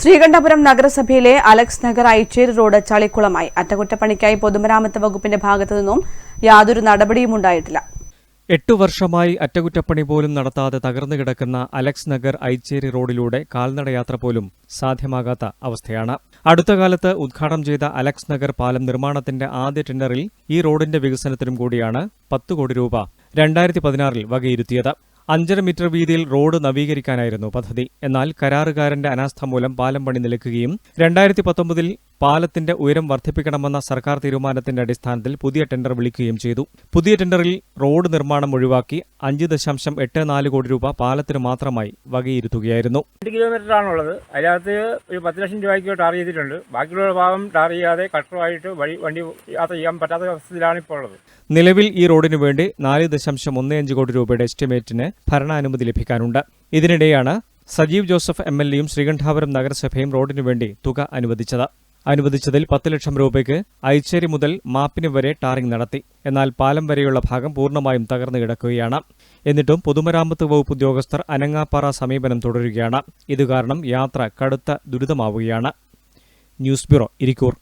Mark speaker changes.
Speaker 1: ശ്രീകണ്ഠപുരം നഗരസഭയിലെ Alex Nagar Aicheri road ചളിക്കുളമായി. അറ്റകുറ്റപ്പണിക്കായി പൊതുമരാമത്ത് വകുപ്പിന്റെ ഭാഗത്തു നിന്നും യാതൊരു നടപടിയും ഉണ്ടായിട്ടില്ല.
Speaker 2: എട്ടു വർഷമായി അറ്റകുറ്റപ്പണി പോലും നടത്താതെ തകർന്നു കിടക്കുന്ന അലക്സ് നഗർ ഐച്ചേരി റോഡിലൂടെ കാൽനടയാത്ര പോലും സാധ്യമാകാത്ത അവസ്ഥയാണ്. അടുത്ത കാലത്ത് ഉദ്ഘാടനം ചെയ്ത അലക്സ് നഗർ പാലം നിർമ്മാണത്തിന്റെ ആദ്യ ടെൻഡറിൽ ഈ റോഡിന്റെ വികസനത്തിനും കൂടിയാണ് പത്ത് കോടി രൂപ രണ്ടായിരത്തി പതിനാറിൽ വകയിരുത്തിയത്. അഞ്ചര മീറ്റർ വീതിയിൽ റോഡ് നവീകരിക്കാനായിരുന്നു പദ്ധതി. എന്നാൽ കരാറുകാരന്റെ അനാസ്ഥ മൂലം പാലം പണി നിലക്കുകയും രണ്ടായിരത്തി പത്തൊമ്പതിൽ പാലത്തിന്റെ ഉയരം വർദ്ധിപ്പിക്കണമെന്ന സർക്കാർ തീരുമാനത്തിന്റെ അടിസ്ഥാനത്തിൽ പുതിയ ടെൻഡർ വിളിക്കുകയും ചെയ്തു. പുതിയ ടെൻഡറിൽ റോഡ് നിർമ്മാണം ഒഴിവാക്കി അഞ്ച് ദശാംശം എട്ട് നാല് കോടി രൂപ പാലത്തിന് മാത്രമായി വകയിരുത്തുകയായിരുന്നു.
Speaker 3: രണ്ട് കിലോമീറ്റർ ആണുള്ളത് അതിനകത്ത് ഒരു പത്ത് ലക്ഷം രൂപയ്ക്ക് ടാർ ചെയ്തിട്ടുണ്ട്. ബാക്കിയുള്ള ഭാഗം ടാർ ചെയ്യാതെ കട്ടറുമായിട്ട് വഴി വണ്ടി യാത്ര ചെയ്യാൻ പറ്റാത്ത അവസ്ഥയിലാണ് ഇപ്പോൾ ഉള്ളത്
Speaker 2: നിലവിൽ ഈ റോഡിനു വേണ്ടി നാല് ദശാംശം ഒന്ന് അഞ്ച് കോടി രൂപയുടെ എസ്റ്റിമേറ്റിന് ഭരണാനുമതി ലഭിക്കാനുണ്ട്. ഇതിനിടെയാണ് സജീവ് ജോസഫ് എം എൽ എയും ശ്രീകണ്ഠാപുരം നഗരസഭയും റോഡിനു വേണ്ടി തുക അനുവദിച്ചത്. അനുവദിച്ചതിൽ പത്ത് ലക്ഷം രൂപയ്ക്ക് ഐച്ചേരി മുതൽ മാപ്പിന് വരെ ടാറിംഗ് നടത്തി. എന്നാൽ പാലം വരെയുള്ള ഭാഗം പൂർണമായും തകർന്നു കിടക്കുകയാണ്. എന്നിട്ടും പൊതുമരാമത്ത് വകുപ്പ് ഉദ്യോഗസ്ഥർ അനങ്ങാപ്പാറ സമീപനം തുടരുകയാണ്. ഇതുകാരണം യാത്ര കടുത്ത ദുരിതമാവുകയാണ്. News bureau Irikkur.